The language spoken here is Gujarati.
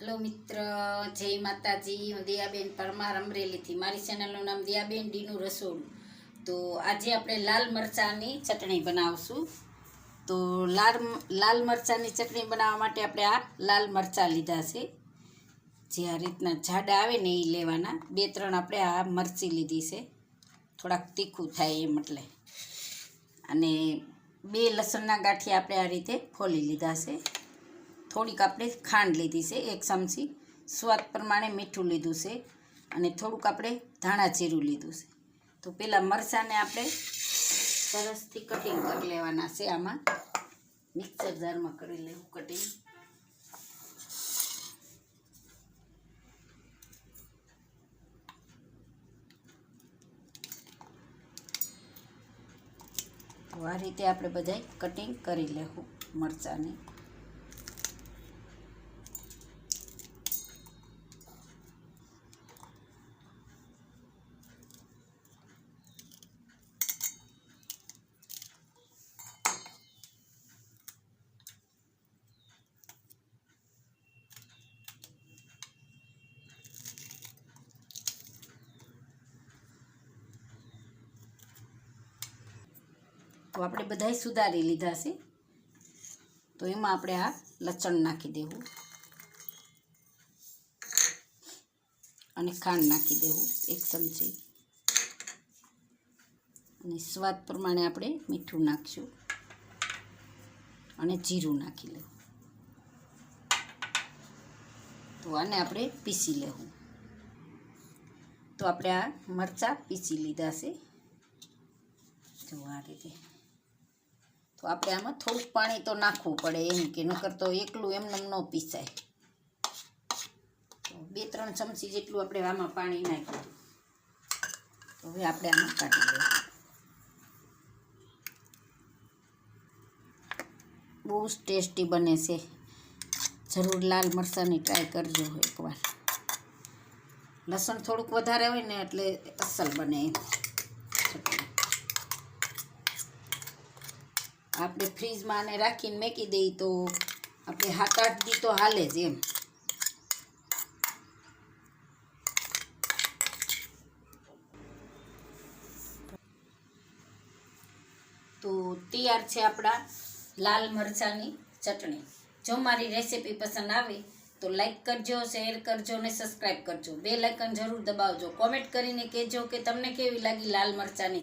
હેલો મિત્ર, જય માતાજી. હું દિયાબેન પરમાર અમરેલીથી. મારી ચેનલનું નામ દિયાબેન ડીનું રસોડું. તો આજે આપણે લાલ મરચાંની ચટણી બનાવશું. તો લાલ લાલ મરચાંની ચટણી બનાવવા માટે આપણે આ લાલ મરચાં લીધા છે. જે આ રીતના જાડા આવે ને એ લેવાના. બે, ત્રણ આપણે આ મરચી લીધી છે. થોડાક તીખું થાય એમ એટલે. અને બે લસણના ગાંઠિયા આપણે આ રીતે ફોલી લીધા છે. થોડીક આપણે ખાંડ લીધી છે, એક ચમચી. સ્વાદ પ્રમાણે મીઠું લીધું છે અને થોડુંક આપણે ધાણા જીરું લીધું છે. તો પહેલાં મરચાંને આપણે સરસથી કટિંગ કરી લેવાના છે આમાં. મિક્સર જારમાં કરી લેવું કટિંગ આ રીતે આપણે બધાય કટિંગ કરી લેવું મરચાંને. તો આપણે બધાય સુધારી લીધા છે. તો એમાં આપણે આ લસણ નાખી દેવું. અને ખાંડ નાખી દેવું, એક ચમચી. અને સ્વાદ પ્રમાણે આપણે મીઠું નાખીશું. અને જીરું નાખી લેવું. તો આને આપણે પીસી લેવું. તો આપણે આ મરચાં પીસી લીધા છે. જો આ રીતે. તો આપણે આમાં થોડુંક પાણી તો નાખવું પડે એમ કે નકર તો એકલું એમને ન પીસાય. બે ત્રણ ચમચી જેટલું આપણે આમાં પાણી નાખ્યું. તો હવે આપણે આમાં કાઢી લઈએ બહુ જ ટેસ્ટી બને છે. જરૂર લાલ મરચાંની ટ્રાય કરજો એકવાર. લસણ થોડુંક વધારે હોય ને એટલે અસલ બને એમ ચટણી આપણે ફ્રીજમાં આને રાખીને મેકી દઈએ તો આપણે સાત આઠ દી તો હાલે જ એમ તો તૈયાર છે આપણા લાલ મરચાંની ચટણી. જો મારી રેસીપી પસંદ આવે તો લાઈક કરજો, શેર કરજો અને સબસ્ક્રાઈબ કરજો. બે લાઇકન જરૂર દબાવજો. કોમેન્ટ કરીને કહેજો કે તમને કેવી લાગી લાલ મરચાંની